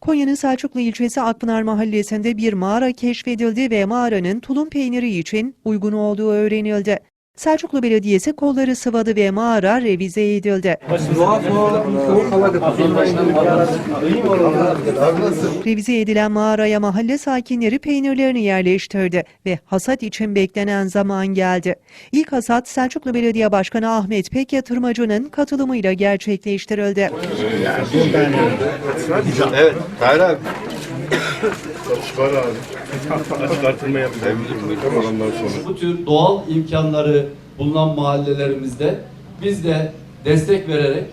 Konya'nın Selçuklu ilçesi Akpınar mahallesinde bir mağara keşfedildi ve mağaranın tulum peyniri için uygun olduğu öğrenildi. Selçuklu Belediyesi kolları sıvadı ve mağara revize edildi. Revize edilen mağaraya mahalle sakinleri peynirlerini yerleştirdi ve hasat için beklenen zaman geldi. İlk hasat Selçuklu Belediye Başkanı Ahmet Pek Yatırmacı'nın katılımıyla gerçekleştirildi. Evet, abi. Çıkar abi. Çıkartılma sonra. Bu tür doğal imkanları bulunan mahallelerimizde biz de destek vererek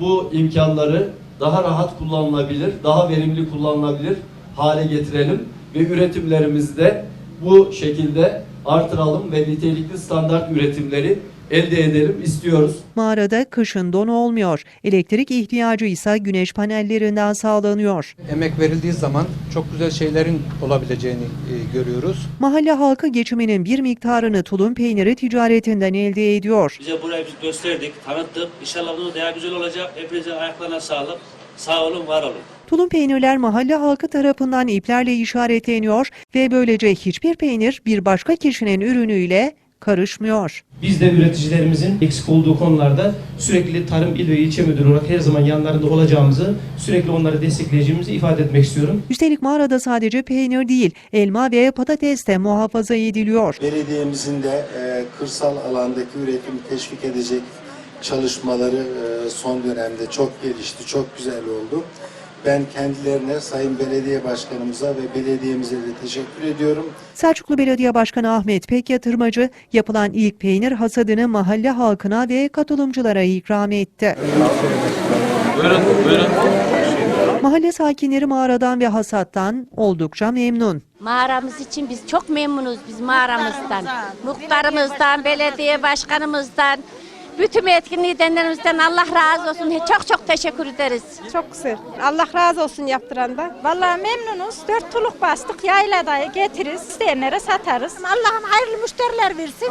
bu imkanları daha rahat kullanılabilir, daha verimli kullanılabilir hale getirelim ve üretimlerimizi de bu şekilde artıralım ve nitelikli standart üretimleri elde edelim istiyoruz. Mağarada kışın don olmuyor. Elektrik ihtiyacı ise güneş panellerinden sağlanıyor. emek verildiği zaman çok güzel şeylerin olabileceğini e, görüyoruz. Mahalle halkı geçiminin bir miktarını tulum peyniri ticaretinden elde ediyor. Bize burayı biz gösterdik, tanıttık. İnşallah bunun daha güzel olacak. Hepinize ayaklarına sağlık. Sağ olun, var olun. Tulum peynirler mahalle halkı tarafından iplerle işaretleniyor ve böylece hiçbir peynir bir başka kişinin ürünüyle karışmıyor. Biz de üreticilerimizin eksik olduğu konularda sürekli Tarım İl ve İlçe Müdürü olarak her zaman yanlarında olacağımızı, sürekli onları destekleyeceğimizi ifade etmek istiyorum. Üstelik mağarada sadece peynir değil, elma ve patates de muhafaza ediliyor. Belediyemizin de e, kırsal alandaki üretimi teşvik edecek çalışmaları e, son dönemde çok gelişti, çok güzel oldu. Ben kendilerine, Sayın Belediye Başkanımıza ve belediyemize de teşekkür ediyorum. Selçuklu Belediye Başkanı Ahmet Pek Yatırmacı yapılan ilk peynir hasadını mahalle halkına ve katılımcılara ikram etti. Buyurun, buyurun. Mahalle sakinleri mağaradan ve hasattan oldukça memnun. Mağaramız için biz çok memnunuz biz mağaramızdan. Muhtarımızdan, belediye başkanımızdan, bütün etkinliği edenlerimizden Allah razı olsun. Çok çok teşekkür ederiz. Çok güzel. Allah razı olsun yaptıran da. Vallahi memnunuz. Dört tuluk bastık. Yaylada getiririz. İsteyenlere satarız. Allah'ım hayırlı müşteriler versin.